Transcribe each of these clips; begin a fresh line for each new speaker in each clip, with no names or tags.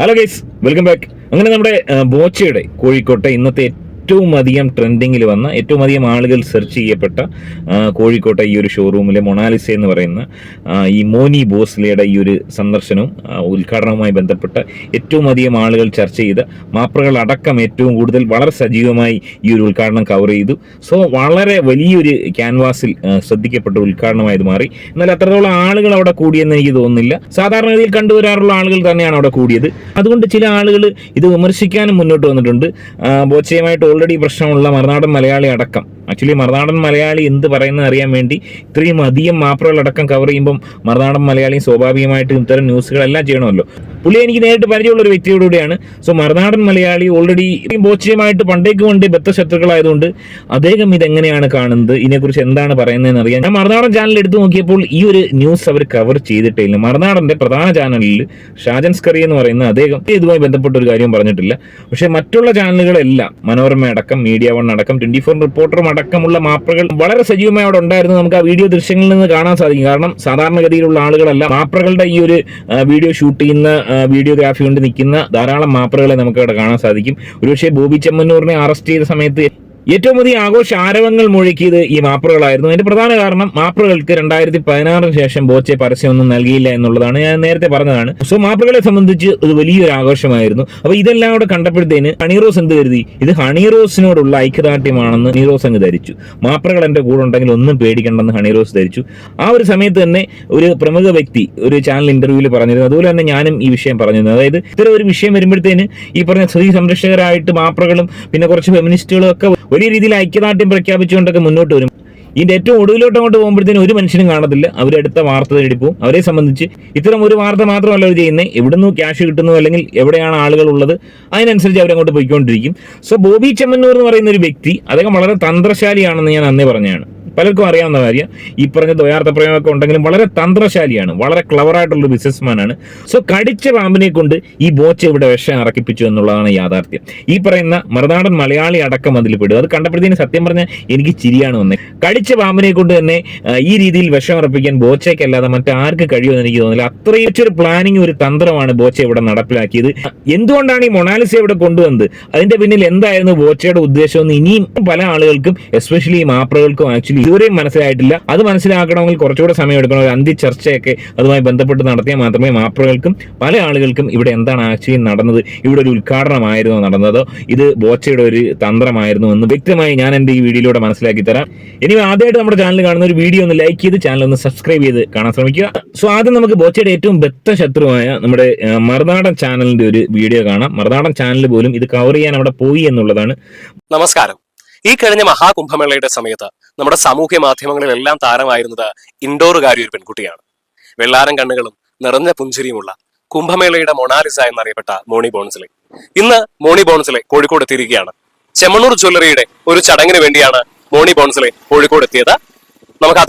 Hello guys welcome back അങ്ങനെ നമ്മുടെ ബോച്ചയുടെ കോഴിക്കോട്ടെ ഇന്നത്തെ ഏറ്റവും അധികം ട്രെൻഡിങ്ങിൽ വന്ന ഏറ്റവും അധികം ആളുകൾ സെർച്ച് ചെയ്യപ്പെട്ട കോഴിക്കോട്ടെ ഈ ഒരു ഷോറൂമിലെ മൊണാലിസ എന്ന് പറയുന്ന ഈ മോനി ബോസ്ലയുടെ ഈ ഒരു സന്ദർശനവും ഉദ്ഘാടനവുമായി ബന്ധപ്പെട്ട ഏറ്റവും അധികം ആളുകൾ ചർച്ച ചെയ്ത മാപ്രകൾ അടക്കം ഏറ്റവും കൂടുതൽ വളരെ സജീവമായി ഈ ഒരു ഉദ്ഘാടനം കവർ ചെയ്തു. സോ വളരെ വലിയൊരു ക്യാൻവാസിൽ ശ്രദ്ധിക്കപ്പെട്ട ഉദ്ഘാടനമായത് മാറി. എന്നാൽ അത്രത്തോളം ആളുകൾ അവിടെ കൂടിയെന്ന് എനിക്ക് തോന്നുന്നില്ല. സാധാരണഗതിയിൽ കണ്ടുവരാറുള്ള ആളുകൾ തന്നെയാണ് അവിടെ കൂടിയത്. അതുകൊണ്ട് ചില ആളുകൾ ഇത് വിമർശിക്കാനും മുന്നോട്ട് വന്നിട്ടുണ്ട്. ബോച്ചയുമായിട്ട് ഓൾറെഡി പ്രശ്നമുള്ള മറുനാടൻ മലയാളി അടക്കം. ആക്ച്വലി മറുനാടൻ മലയാളി എന്ത് പറയുന്നത് അറിയാൻ വേണ്ടി ഇത്രയും അധികം മാപ്പറുകളടക്കം കവർ ചെയ്യുമ്പം മറുനാടൻ മലയാളി സ്വാഭാവികമായിട്ടും ഇത്തരം ന്യൂസുകളെല്ലാം ചെയ്യണമല്ലോ. പുള്ളി എനിക്ക് നേരിട്ട് പരിചയമുള്ള ഒരു വ്യക്തിയോടുകൂടിയാണ്. സോ മറുനാടൻ മലയാളി ഓൾറെഡി ബോച്ചയുമായിട്ട് പണ്ടേക്ക് കൊണ്ട് ബദ്ധശത്രുക്കളായതുകൊണ്ട് അദ്ദേഹം ഇതെങ്ങനെയാണ് കാണുന്നത്? ഇതിനെക്കുറിച്ച് എന്താണ് പറയുന്നതെന്ന് അറിയാൻ ഞാൻ മറുനാടൻ ചാനൽ എടുത്തു നോക്കിയപ്പോൾ ഈ ഒരു ന്യൂസ് അവർ കവർ ചെയ്തിട്ടില്ല. മറുനാടന്റെ പ്രധാന ചാനലിൽ ഷാജൻ സ്കറി എന്ന് പറയുന്ന അദ്ദേഹം ഇതുമായി ബന്ധപ്പെട്ട ഒരു കാര്യം പറഞ്ഞിട്ടില്ല. പക്ഷേ മറ്റുള്ള ചാനലുകളെല്ലാം മനോരമ അടക്കം മീഡിയ വൺ അടക്കം ട്വന്റി ഫോർ റിപ്പോർട്ടറും അടക്കമുള്ള മാപ്രകൾ വളരെ സജീവമായി അവിടെ ഉണ്ടായിരുന്നു. നമുക്ക് ആ വീഡിയോ ദൃശ്യങ്ങളിൽ നിന്ന് കാണാൻ സാധിക്കും. കാരണം സാധാരണഗതിയിലുള്ള ആളുകളല്ല മാപ്രകളുടെ ഈ ഒരു വീഡിയോ ഷൂട്ട് ചെയ്യുന്ന വീഡിയോഗ്രാഫി കൊണ്ട് നിൽക്കുന്ന ധാരാളം മാപ്രകളെ നമുക്ക് അവിടെ കാണാൻ സാധിക്കും. ഒരുപക്ഷെ ബോബി ചെമ്മന്നൂറിനെ അറസ്റ്റ് ചെയ്ത സമയത്ത് ഏറ്റവും അധികം ആഘോഷ ആരവങ്ങൾ മുഴക്കിയത് ഈ മാപ്പറുകളായിരുന്നു അതിന്റെ പ്രധാന കാരണം മാപ്പറുകൾക്ക് രണ്ടായിരത്തി പതിനാറിന് ശേഷം ബോച്ചെ പരസ്യമൊന്നും നൽകിയില്ല എന്നുള്ളതാണ് ഞാൻ നേരത്തെ പറഞ്ഞതാണ്. സോ മാപ്പറുകളെ സംബന്ധിച്ച് ഇത് വലിയൊരു ആഘോഷമായിരുന്നു. അപ്പൊ ഇതെല്ലാം കൂടെ കണ്ടപ്പോഴത്തേന് ഹണിറോസ് എന്ത് കരുതി? ഇത് ഹണിറോസിനോടുള്ള ഐക്യദാർഢ്യമാണെന്ന് ഹണിറോസ് അങ്ങ് ധരിച്ചു. മാപ്പറുകൾ എന്റെ കൂടെ ഉണ്ടെങ്കിൽ ഒന്നും പേടിക്കണ്ടെന്ന് ഹണിറോസ് ധരിച്ചു. ആ ഒരു സമയത്ത് തന്നെ ഒരു പ്രമുഖ വ്യക്തി ഒരു ചാനൽ ഇന്റർവ്യൂവിൽ പറഞ്ഞിരുന്നു. അതുപോലെ തന്നെ ഞാനും ഈ വിഷയം പറഞ്ഞിരുന്നു. അതായത് ഇത്തരം ഒരു വിഷയം വരുമ്പോഴത്തേന് ഈ പറഞ്ഞ സ്ത്രീ സംരക്ഷകരായിട്ട് മാപ്രകളും പിന്നെ കുറച്ച് ഫെമിനിസ്റ്റുകളും ഒക്കെ വലിയ രീതിയിൽ ഐക്യദാർഢ്യം പ്രഖ്യാപിച്ചുകൊണ്ടൊക്കെ മുന്നോട്ട് വരും. ഇതിന്റെ ഏറ്റവും ഒടുവിലോട്ട് അങ്ങോട്ട് പോകുമ്പോഴത്തേനും ഒരു മനുഷ്യനും കാണത്തില്ല. അവരെടുത്ത വാർത്ത തേടിപ്പോ അവരെ സംബന്ധിച്ച് ഇത്തരം ഒരു വാർത്ത മാത്രമല്ല അവർ ചെയ്യുന്നത് എവിടുന്ന് ക്യാഷ് കിട്ടുന്നു അല്ലെങ്കിൽ എവിടെയാണ് ആളുകൾ ഉള്ളത് അതിനനുസരിച്ച് അവരങ്ങോട്ട് പോയിക്കൊണ്ടിരിക്കും. സോ ബോബി ചെമ്മന്നൂർ എന്ന് പറയുന്ന ഒരു വ്യക്തി അദ്ദേഹം വളരെ തന്ത്രശാലിയാണെന്ന് ഞാൻ അന്നേ പറഞ്ഞതാണ്. പലർക്കും അറിയാവുന്ന കാര്യം ഈ പറഞ്ഞ ദ്വയാർത്ഥ പ്രയോഗമൊക്കെ ഉണ്ടെങ്കിലും വളരെ തന്ത്രശാലിയാണ് വളരെ ക്ലവർ ആയിട്ടുള്ള ബിസിനസ്മാൻ ആണ്. സോ കടിച്ച പാമ്പിനെ കൊണ്ട് ഈ ബോച്ച ഇവിടെ വിഷം ഇറക്കിപ്പിച്ചു എന്നുള്ളതാണ് യാഥാർത്ഥ്യം. ഈ പറയുന്ന മറുനാടൻ മലയാളി അടക്കം അതിൽ പെടും. അത് കണ്ടപ്പോഴത്തേന് സത്യം പറഞ്ഞാൽ എനിക്ക് ചിരിയാണ് വന്നത് കടിച്ച പാമ്പിനെ കൊണ്ട് തന്നെ ഈ രീതിയിൽ വിഷം ഇറപ്പിക്കാൻ ബോച്ചയ്ക്കല്ലാതെ മറ്റാർക്ക് കഴിയുമെന്ന് എനിക്ക് തോന്നുന്നില്ല അത്രയും ഒരു പ്ലാനിങ് ഒരു തന്ത്രമാണ് ബോച്ച ഇവിടെ നടപ്പിലാക്കിയത്. എന്തുകൊണ്ടാണ് ഈ മൊണാലിസ ഇവിടെ കൊണ്ടുവന്നത്? അതിന്റെ പിന്നിൽ എന്തായിരുന്നു ബോച്ചയുടെ ഉദ്ദേശം എന്ന് ഇനിയും പല ആളുകൾക്കും എസ്പെഷ്യലി ഈ മാപ്രകൾക്കും ആക്ച്വലി ഇതുവരെയും മനസ്സിലായിട്ടില്ല. അത് മനസ്സിലാക്കണമെങ്കിൽ കുറച്ചുകൂടെ സമയം എടുക്കണം ഒരു അന്തി ചർച്ചയൊക്കെ അതുമായി ബന്ധപ്പെട്ട് നടത്തിയാൽ മാത്രമേ മാപ്പുകൾക്കും പല ആളുകൾക്കും ഇവിടെ എന്താണ് ആക്ച്വലി നടന്നത് ഇവിടെ ഒരു ഉദ്ഘാടനമായിരുന്നോ നടന്നതോ ഇത് ബോച്ചയുടെ ഒരു തന്ത്രമായിരുന്നു എന്ന് വ്യക്തമായി ഞാൻ എന്റെ ഈ വീഡിയോയിലൂടെ മനസ്സിലാക്കി തരാം. ഇനി ആദ്യമായിട്ട് നമ്മുടെ ചാനൽ കാണുന്ന ഒരു വീഡിയോ ഒന്ന് ലൈക്ക് ചെയ്ത് ചാനൽ ഒന്ന് സബ്സ്ക്രൈബ് ചെയ്ത് കാണാൻ ശ്രമിക്കുക. സോ ആദ്യം നമുക്ക് ബോച്ചയുടെ ഏറ്റവും ബെത്ത ശത്രുവായ നമ്മുടെ മറുനാടൻ ചാനലിന്റെ ഒരു വീഡിയോ കാണാം. മറുനാടൻ ചാനൽ പോലും ഇത് കവർ ചെയ്യാൻ അവിടെ പോയി എന്നുള്ളതാണ്.
നമസ്കാരം. ഈ കഴിഞ്ഞ മഹാകുംഭമേളയുടെ സമയത്ത് നമ്മുടെ സാമൂഹ്യ മാധ്യമങ്ങളിലെല്ലാം താരമായിരുന്നത് ഇൻഡോറുകാരി ഒരു പെൺകുട്ടിയാണ്. വെള്ളാരം കണ്ണുകളും നിറഞ്ഞ പുഞ്ചിരിയുമുള്ള കുംഭമേളയുടെ മൊണാലിസ എന്നറിയപ്പെട്ട മോണി ബോൺസിലെ. ഇന്ന് മോണി ബോൺസിലെ കോഴിക്കോട് എത്തിയിരിക്കുകയാണ്. ചെമ്മണ്ണൂർ ജ്വല്ലറിയുടെ ഒരു ചടങ്ങിന് വേണ്ടിയാണ് മോണി ബോൺസിലെ കോഴിക്കോട് എത്തിയത്. നമുക്ക് ആ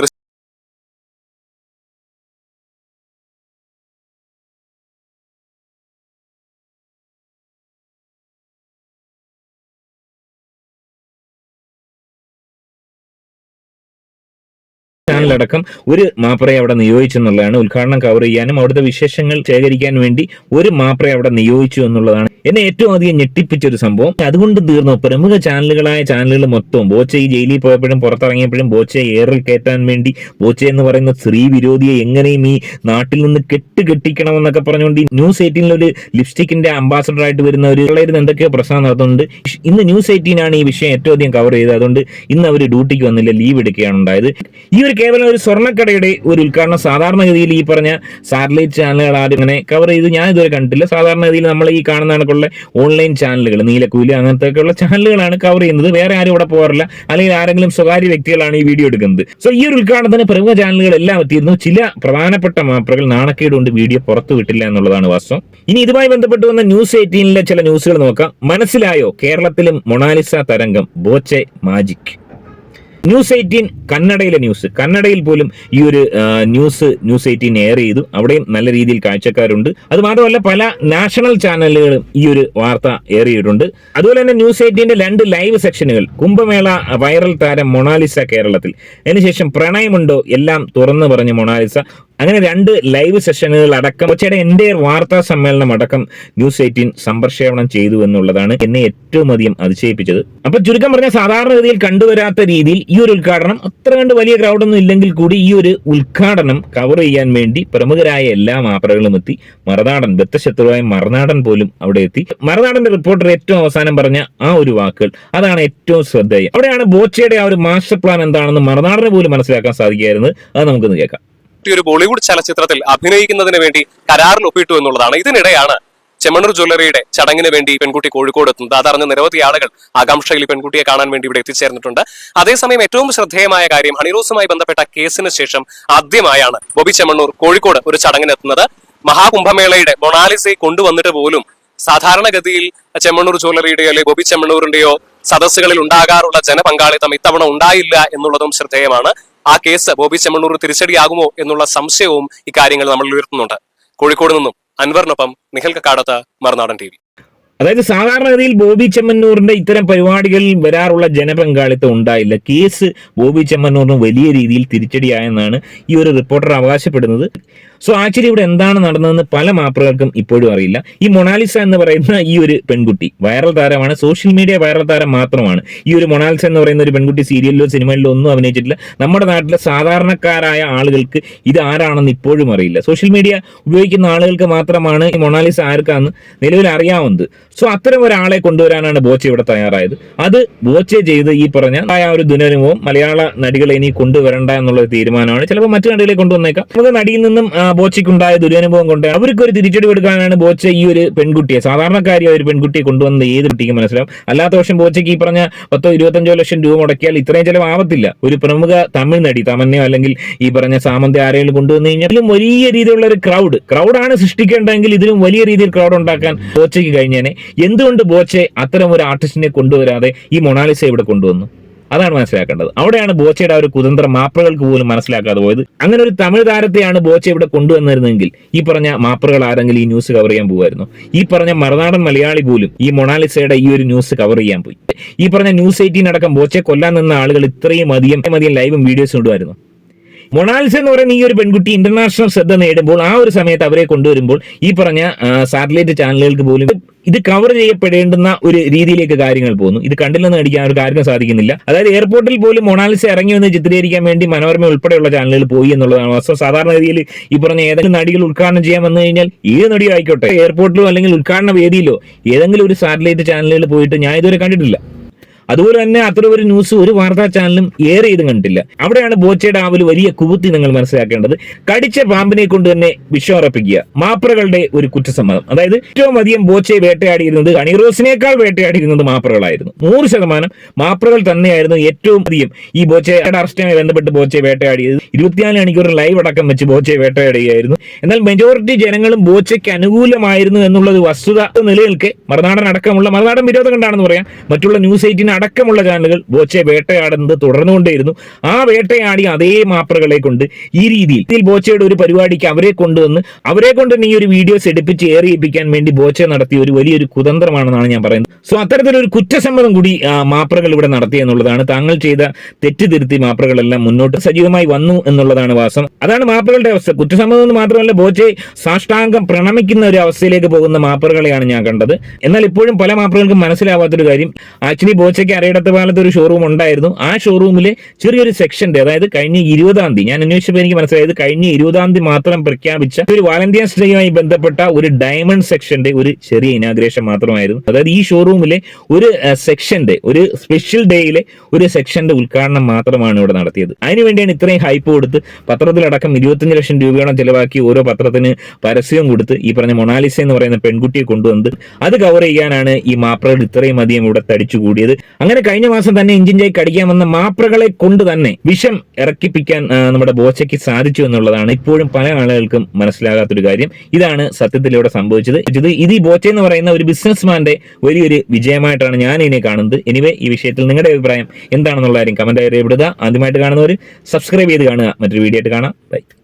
ചാനലടക്കം ഒരു മാപ്രയെ അവിടെ നിയോഗിച്ചു എന്നുള്ളതാണ് ഉദ്ഘാടനം കവർ ചെയ്യാനും അവിടുത്തെ വിശേഷങ്ങൾ ശേഖരിക്കാൻ വേണ്ടി ഒരു മാപ്രയെ അവിടെ നിയോഗിച്ചു എന്നുള്ളതാണ് എന്നെ ഏറ്റവും അധികം ഞെട്ടിപ്പിച്ച ഒരു സംഭവം. അതുകൊണ്ട് തീർന്നു. പ്രമുഖ ചാനലുകളായ ചാനലുകൾ മൊത്തം ബോച്ച ഈ ജയിലിൽ പോയപ്പോഴും പുറത്തിറങ്ങിയപ്പോഴും ബോച്ചയെ ഏറിൽ കയറ്റാൻ വേണ്ടി ബോച്ച എന്ന് പറയുന്ന സ്ത്രീ വിരോധിയെ എങ്ങനെയും ഈ നാട്ടിൽ നിന്ന് കെട്ട് കെട്ടിക്കണമെന്നൊക്കെ പറഞ്ഞുകൊണ്ട് ഈ ന്യൂസ് എയ്റ്റീനിൽ ഒരു ലിപ്സ്റ്റിക്കിന്റെ അംബാസഡർ ആയിട്ട് വരുന്ന ഒരു പിള്ളേരുന്ന് എന്തൊക്കെയോ പ്രശ്നം നടത്തുന്നുണ്ട്. ഇന്ന് ന്യൂസ് എയ്റ്റീനാണ് ഈ വിഷയം ഏറ്റവും അധികം കവർ ചെയ്തത്. അതുകൊണ്ട് ഇന്ന് അവർ ഡ്യൂട്ടിക്ക് വന്നില്ല ലീവ് എടുക്കുകയാണ് ഉണ്ടായത്. ഈ ഒരു കേവലം ഒരു സ്വർണക്കടയുടെ ഒരു ഉദ്ഘാടനം സാധാരണഗതിയിൽ ഈ പറഞ്ഞ സാറ്റലൈറ്റ് ചാനലുകൾ ആരും ഇങ്ങനെ കവർ ചെയ്ത് ഞാൻ ഇതുവരെ കണ്ടിട്ടില്ല. സാധാരണഗതിയിൽ നമ്മൾ ഈ കാണുന്ന കണക്കുള്ള ഓൺലൈൻ ചാനലുകൾ നീലക്കൂലി അങ്ങനത്തെ ഉള്ള ചാനലുകളാണ് കവർ ചെയ്യുന്നത്. വേറെ ആരും ഇവിടെ പോകാറില്ല. അല്ലെങ്കിൽ ആരെങ്കിലും സ്വകാര്യ വ്യക്തികളാണ് ഈ വീഡിയോ എടുക്കുന്നത്. സോ ഈ ഒരു ഉദ്ഘാടനത്തിന് പ്രമുഖ ചാനലുകളെല്ലാം എത്തിയിരുന്നു. ചില പ്രധാനപ്പെട്ട മാപ്പറുകൾ നാണക്കേട് കൊണ്ട് വീഡിയോ പുറത്തു വിട്ടില്ല എന്നുള്ളതാണ് വാസ്തവം. ഇനി ഇതുമായി ബന്ധപ്പെട്ട് വന്ന ന്യൂസ് എയ്റ്റീനിലെ ചില ന്യൂസുകൾ നോക്കാം. മനസ്സിലായോ? കേരളത്തിലും മൊണാലിസ തരംഗം. ബോച്ചെ മാജിക് ന്യൂസ് എയ്റ്റീൻ കന്നഡയിലെ ന്യൂസ്. കന്നഡയിൽ പോലും ഈ ഒരു ന്യൂസ് ന്യൂസ് എയ്റ്റീൻ എയർ ചെയ്തു. അവിടെയും നല്ല രീതിയിൽ കാഴ്ചക്കാരുണ്ട്. അത് മാത്രമല്ല പല നാഷണൽ ചാനലുകളും ഈ ഒരു വാർത്ത എയർ ചെയ്തിട്ടുണ്ട്. അതുപോലെ തന്നെ ന്യൂസ് എയ്റ്റീന്റെ രണ്ട് ലൈവ് സെക്ഷനുകൾ കുംഭമേള വൈറൽ താരം മൊണാലിസ കേരളത്തിൽ. അതിനുശേഷം പ്രണയമുണ്ടോ എല്ലാം തുറന്നു പറഞ്ഞ മൊണാലിസ. അങ്ങനെ രണ്ട് ലൈവ് സെഷനുകൾ അടക്കം കൊച്ചിയുടെ എന്റെ വാർത്താ സമ്മേളനം അടക്കം ന്യൂസ് എയ്റ്റീൻ സംപ്രക്ഷേപണം ചെയ്തു എന്നുള്ളതാണ് എന്നെ ഏറ്റവും അധികം അതിശയിപ്പിച്ചത്. അപ്പൊ ചുരുക്കം പറഞ്ഞ സാധാരണഗതിയിൽ കണ്ടുവരാത്ത രീതിയിൽ ഈ ഒരു ഉദ്ഘാടനം അത്ര കണ്ട് വലിയ ക്രൗഡൊന്നും ഇല്ലെങ്കിൽ കൂടി ഈ ഒരു ഉദ്ഘാടനം കവർ ചെയ്യാൻ വേണ്ടി പ്രമുഖരായ എല്ലാ മാപ്പറകളും എത്തി. മറുനാടൻ ബത്തശത്രുവായ മറുനാടൻ പോലും അവിടെ എത്തി. മറുനാടന്റെ റിപ്പോർട്ടർ ഏറ്റവും അവസാനം പറഞ്ഞ ആ ഒരു വാക്കുകൾ അതാണ് ഏറ്റവും ശ്രദ്ധേയം. അവിടെയാണ് ബോച്ചയുടെ ആ ഒരു മാസ്റ്റർ പ്ലാൻ എന്താണെന്ന് മറുനാടന് പോലും മനസ്സിലാക്കാൻ സാധിക്കായിരുന്നത് അത് നമുക്കൊന്ന് കേൾക്കാം.
ഒരു ബോളിവുഡ് ചലച്ചിത്രത്തിൽ അഭിനയിക്കുന്നതിന് വേണ്ടി കരാറിൽ ഒപ്പിട്ടു എന്നുള്ളതാണ്. ഇതിനിടെയാണ് ചെമ്മണ്ണൂർ ജ്വല്ലറിയുടെ ചടങ്ങിന് വേണ്ടി പെൺകുട്ടി കോഴിക്കോട് എത്തുന്നത്. അതറിഞ്ഞ നിരവധി ആളുകൾ ആകാംക്ഷയിൽ പെൺകുട്ടിയെ കാണാൻ വേണ്ടി ഇവിടെ എത്തിച്ചേർന്നിട്ടുണ്ട്. അതേസമയം ഏറ്റവും ശ്രദ്ധേയമായ കാര്യം ഹണിറോസുമായി ബന്ധപ്പെട്ട കേസിന് ശേഷം ആദ്യമായാണ് ബോബി ചെമ്മണ്ണൂർ കോഴിക്കോട് ഒരു ചടങ്ങിന് എത്തുന്നത്. മഹാകുംഭമേളയുടെ മൊണാലിസയെ കൊണ്ടുവന്നിട്ട് പോലും സാധാരണഗതിയിൽ ചെമ്മണ്ണൂർ ജ്വല്ലറിയുടെയോ അല്ലെങ്കിൽ ബോബി ചെമ്മണ്ണൂരിന്റെയോ സദസ്സുകളിൽ ഉണ്ടാകാറുള്ള ജനപങ്കാളിത്തം ഇത്തവണ ഉണ്ടായില്ല എന്നുള്ളതും ശ്രദ്ധേയമാണ്. ആ കേസ് ബോബി ചെമ്മണ്ണൂർ തിരിച്ചടിയാകുമോ എന്നുള്ള സംശയവും ഇക്കാര്യങ്ങൾ നമ്മൾ ഉയർത്തുന്നുണ്ട്. കോഴിക്കോട് നിന്നും അൻവറിനൊപ്പം നിഖൽ കക്കാടത്ത് മറുനാടൻ ടി
അതായത് സാധാരണഗതിയിൽ ബോബി ചെമ്മന്നൂറിന്റെ ഇത്തരം പരിപാടികളിൽ വരാറുള്ള ജനപങ്കാളിത്തം ഉണ്ടായില്ല. കേസ് ബോബി ചെമ്മന്നൂറിന് വലിയ രീതിയിൽ തിരിച്ചടിയായെന്നാണ് ഈ ഒരു റിപ്പോർട്ടർ അവകാശപ്പെടുന്നത്. സോ ആക്ച്വലി ഇവിടെ എന്താണ് നടന്നതെന്ന് പല മാപ്പുകൾക്കും ഇപ്പോഴും അറിയില്ല. ഈ മൊണാലിസ എന്ന് പറയുന്ന ഈ ഒരു പെൺകുട്ടി വൈറൽ താരമാണ്. സോഷ്യൽ മീഡിയ വൈറൽ താരം മാത്രമാണ്. ഈ ഒരു മൊണാലിസ എന്ന് പറയുന്ന ഒരു പെൺകുട്ടി സീരിയലിലോ സിനിമയിലോ ഒന്നും അഭിനയിച്ചിട്ടില്ല. നമ്മുടെ നാട്ടിലെ സാധാരണക്കാരായ ആളുകൾക്ക് ഇത് ആരാണെന്ന് ഇപ്പോഴും അറിയില്ല. സോഷ്യൽ മീഡിയ ഉപയോഗിക്കുന്ന ആളുകൾക്ക് മാത്രമാണ് ഈ മൊണാലിസ ആർക്കാന്ന് നിലവിൽ അറിയാവുന്നത്. സോ അത്തരം ഒരാളെ കൊണ്ടുവരാനാണ് ബോച്ച ഇവിടെ തയ്യാറായത്. അത് ബോച്ച ചെയ്ത് ഈ പറഞ്ഞ ആ ഒരു ദുരനുഭവം മലയാള നടികളെ ഇനി കൊണ്ടുവരണ്ട എന്നുള്ള തീരുമാനമാണ്. ചിലപ്പോൾ മറ്റു നടികളെ കൊണ്ടുവന്നേക്കാം. നമുക്ക് നടിയിൽ നിന്നും ബോച്ചയ്ക്കുണ്ടായ ദുരനുഭവം കൊണ്ട് അവർക്ക് ഒരു തിരിച്ചടി കൊടുക്കാനാണ് ബോച്ച ഈ ഒരു പെൺകുട്ടിയെ സാധാരണക്കാരിയായ ഒരു പെൺകുട്ടിയെ കൊണ്ടുവന്നത് ഏത് കുട്ടിക്കും മനസ്സിലാവും? അല്ലാത്ത പക്ഷം ബോച്ചയ്ക്ക് ഈ പറഞ്ഞ പത്തോ ഇരുപത്തഞ്ചോ ലക്ഷം രൂപ മുടക്കിയാൽ ഇത്രയും ചെലവാവത്തില്ല. ഒരു പ്രമുഖ തമിഴ് നടി തമന്നയോ അല്ലെങ്കിൽ ഈ പറഞ്ഞ സാമന്ത ആരെങ്കിലും കൊണ്ടുവന്നു കഴിഞ്ഞാൽ ഇതിലും വലിയ രീതിയിലുള്ള ഒരു ക്രൗഡ് ക്രൗഡാണ് സൃഷ്ടിക്കേണ്ടതെങ്കിൽ ഇതിലും വലിയ രീതിയിൽ ക്രൗഡ് ഉണ്ടാക്കാൻ ബോച്ചയ്ക്ക് കഴിഞ്ഞേനെ. എന്തുകൊണ്ട് ബോച്ചെ അത്തരം ഒരു ആർട്ടിസ്റ്റിനെ കൊണ്ടുവരാതെ ഈ മൊണാലിസ ഇവിടെ കൊണ്ടുവന്നു? അതാണ് മനസ്സിലാക്കേണ്ടത്. അവിടെയാണ് ബോച്ചയുടെ ആ ഒരു കുതന്ത്ര മാപ്പുകൾക്ക് പോലും മനസ്സിലാക്കാതെ പോയത്. അങ്ങനെ ഒരു തമിഴ് താരത്തെയാണ് ബോച്ച ഇവിടെ കൊണ്ടുവന്നിരുന്നെങ്കിൽ ഈ പറഞ്ഞ മാപ്പുകൾ ആരെങ്കിലും ഈ ന്യൂസ് കവർ ചെയ്യാൻ പോകുമായിരുന്നു. ഈ പറഞ്ഞ മറുനാടൻ മലയാളി പോലും ഈ മൊണാലിസയുടെ ഈ ഒരു ന്യൂസ് കവർ ചെയ്യാൻ പോയി. ഈ പറഞ്ഞ ന്യൂസ് എയ്റ്റീൻ അടക്കം ബോച്ചെ കൊല്ലാൻ നിന്ന ആളുകൾ ഇത്രയും അധികം അധികം ലൈവും വീഡിയോസും ഇടുമായിരുന്നു. മൊണാലിസ എന്ന് പറയുന്ന ഈ ഒരു പെൺകുട്ടി ഇന്റർനാഷണൽ ശ്രദ്ധ നേടുമ്പോൾ ആ ഒരു സമയത്ത് അവരെ കൊണ്ടുവരുമ്പോൾ ഈ പറഞ്ഞ സാറ്റലൈറ്റ് ചാനലുകൾക്ക് പോലും ഇത് കവർ ചെയ്യപ്പെടേണ്ടുന്ന ഒരു രീതിയിലേക്ക് കാര്യങ്ങൾ പോകുന്നു. ഇത് കണ്ടില്ലെന്ന് നേടിക്കാൻ ഒരു കാര്യം സാധിക്കുന്നില്ല. അതായത് എയർപോർട്ടിൽ പോലും മൊണാലിസ ഇറങ്ങി വന്ന് ചിത്രീകരിക്കാൻ വേണ്ടി മനോരമ ഉൾപ്പെടെയുള്ള ചാനലുകൾ പോയി എന്നുള്ളതാണ് വാസ്തവം. സാധാരണഗതിയിൽ ഈ പറഞ്ഞ ഏതെങ്കിലും നടികൾ ഉദ്ഘാടനം ചെയ്യാൻ വന്നു കഴിഞ്ഞാൽ ഏത് നടിയോ ആയിക്കോട്ടെ എയർപോർട്ടിലോ അല്ലെങ്കിൽ ഉദ്ഘാടന വേദിയിലോ ഏതെങ്കിലും ഒരു സാറ്റലൈറ്റ് ചാനലുകൾ പോയിട്ട് ഞാൻ ഇതുവരെ കണ്ടിട്ടില്ല. അതുപോലെ തന്നെ അത്തരം ഒരു ന്യൂസ് ഒരു വാർത്താ ചാനലും ഏറെ ചെയ്തും കണ്ടില്ല അവിടെയാണ് ബോച്ചയുടെ ആ ഒരു വലിയ കുവുത്തി നിങ്ങൾ മനസ്സിലാക്കേണ്ടത്. കടിച്ച പാമ്പിനെ കൊണ്ട് തന്നെ വിശ്വറപ്പിക്കുക മാപ്രകളുടെ ഒരു കുറ്റസമ്മതം. അതായത് ഏറ്റവും അധികം ബോച്ചയെ വേട്ടയാടിയിരുന്നത് അണിറോസിനേക്കാൾ വേട്ടയാടിയിരുന്നത് മാപ്രകളായിരുന്നു. നൂറ് ശതമാനം മാപ്രകൾ തന്നെയായിരുന്നു ഏറ്റവും അധികം ഈ ബോച്ചയുടെ അറസ്റ്റുമായി ബന്ധപ്പെട്ട് ബോച്ചയെ വേട്ടയാടിയത്. ഇരുപത്തിനാല് മണിക്കൂർ ലൈവ് അടക്കം വെച്ച് ബോച്ചയെ വേട്ടയാടുകയായിരുന്നു. എന്നാൽ മെജോറിറ്റി ജനങ്ങളും ബോച്ചയ്ക്ക് അനുകൂലമായിരുന്നു എന്നുള്ളത് വസ്തുത നിലനിൽക്കെ മറുനാടൻ അടക്കമുള്ള മറുനാടൻ വിരോധം കണ്ടാണെന്ന് പറയാം. മറ്റുള്ള ന്യൂസ് എയ്റ്റിന് അടക്കമുള്ള ചാനലുകൾ ബോച്ചയെ വേട്ടയാടുന്നത് തുടർന്നുകൊണ്ടേയിരുന്നു. ആ വേട്ടയാടി അതേ മാപ്പറുകളെ കൊണ്ട് ഈ രീതിയിൽ ഇതിൽ ബോച്ചയുടെ ഒരു പരിപാടിക്ക് അവരെ കൊണ്ടുവന്ന് അവരെ കൊണ്ട് തന്നെ ഈ ഒരു വീഡിയോസ് എടുപ്പിച്ച് ഏറിയിപ്പിക്കാൻ വേണ്ടി ബോച്ച നടത്തിയ ഒരു വലിയൊരു കുതന്ത്രമാണെന്നാണ് ഞാൻ പറയുന്നത്. സോ അത്തരത്തിലൊരു കുറ്റസമ്മതം കൂടി മാപ്പറുകൾ ഇവിടെ നടത്തി എന്നുള്ളതാണ്. താങ്കൾ ചെയ്ത തെറ്റിതിരുത്തി തിരുത്തി മാപ്രകളെല്ലാം മുന്നോട്ട് സജീവമായി വന്നു എന്നുള്ളതാണ് വാസം. അതാണ് മാപ്പറുകളുടെ അവസ്ഥ. കുറ്റസമ്മതം എന്ന് മാത്രമല്ല ബോച്ചെ സാഷ്ടാംഗം പ്രണമിക്കുന്ന ഒരു അവസ്ഥയിലേക്ക് പോകുന്ന മാപ്പറുകളെയാണ് ഞാൻ കണ്ടത്. എന്നാൽ ഇപ്പോഴും പല മാപ്പറുകൾക്കും മനസ്സിലാവാത്തൊരു കാര്യം ആക്ച്വലി ബോച്ചയ്ക്ക് അറിയിടത്ത പാലത്ത് ഒരു ഷോറൂം ഉണ്ടായിരുന്നു. ആ ഷോറൂമിലെ ചെറിയൊരു സെക്ഷന്റെ അതായത് കഴിഞ്ഞ ഇരുപതാം തീയതി ഞാൻ അന്വേഷിച്ചപ്പോൾ എനിക്ക് മനസ്സിലായത് കഴിഞ്ഞ ഇരുപതാം തീയതി മാത്രം പ്രഖ്യാപിച്ച ഒരു വാലന്റൈൻസ് ഡേയുമായി ബന്ധപ്പെട്ട ഒരു ഡയമണ്ട് സെക്ഷന്റെ ഒരു ചെറിയ ഇനാഗ്രേഷൻ മാത്രമായിരുന്നു. അതായത് ഈ ഷോറൂമിലെ ഒരു സെക്ഷന്റെ ഒരു സ്പെഷ്യൽ ഡേയിലെ ഒരു സെക്ഷന്റെ ഉദ്ഘാടനം മാത്രമാണ് ഇവിടെ നടത്തിയത്. അതിനുവേണ്ടിയാണ് ഇത്രയും ഹൈപ്പ് കൊടുത്ത് പത്രത്തിലടക്കം ഇരുപത്തഞ്ച് ലക്ഷം രൂപയോളം ചിലവാക്കി ഓരോ പത്രത്തിന് പരസ്യം കൊടുത്ത് ഈ പറഞ്ഞ മൊണാലിസ എന്ന് പറയുന്ന പെൺകുട്ടിയെ കൊണ്ടുവന്ന് അത് കവർ ചെയ്യാനാണ് ഈ മാപ്രകൾ ഇത്രയും അധികം ഇവിടെ തടിച്ചു കൂടിയത്. അങ്ങനെ കഴിഞ്ഞ മാസം തന്നെ ഇഞ്ചിൻ കടിക്കാൻ വന്ന മാപ്രകളെ കൊണ്ട് തന്നെ വിഷം ഇറക്കിപ്പിക്കാൻ നമ്മുടെ ബോച്ചയ്ക്ക് സാധിച്ചു എന്നുള്ളതാണ് ഇപ്പോഴും പല ആളുകൾക്കും മനസ്സിലാകാത്തൊരു കാര്യം. ഇതാണ് സത്യത്തിലൂടെ സംഭവിച്ചത്. ഇത് ഇത് ഈ ബോച്ച എന്ന് പറയുന്ന ഒരു ബിസിനസ്മാന്റെ വലിയൊരു വിജയമായിട്ടാണ് ഞാൻ ഇതിനെ കാണുന്നത്. എനിവേ ഈ വിഷയത്തിൽ നിങ്ങളുടെ അഭിപ്രായം എന്താണെന്നുള്ള കാര്യം കമന്റ് രേഖപ്പെടുത്തുക. ആദ്യമായിട്ട് കാണുന്നവർ സബ്സ്ക്രൈബ് ചെയ്ത് കാണുക. മറ്റൊരു വീഡിയോ ആയിട്ട് കാണാം. ബൈ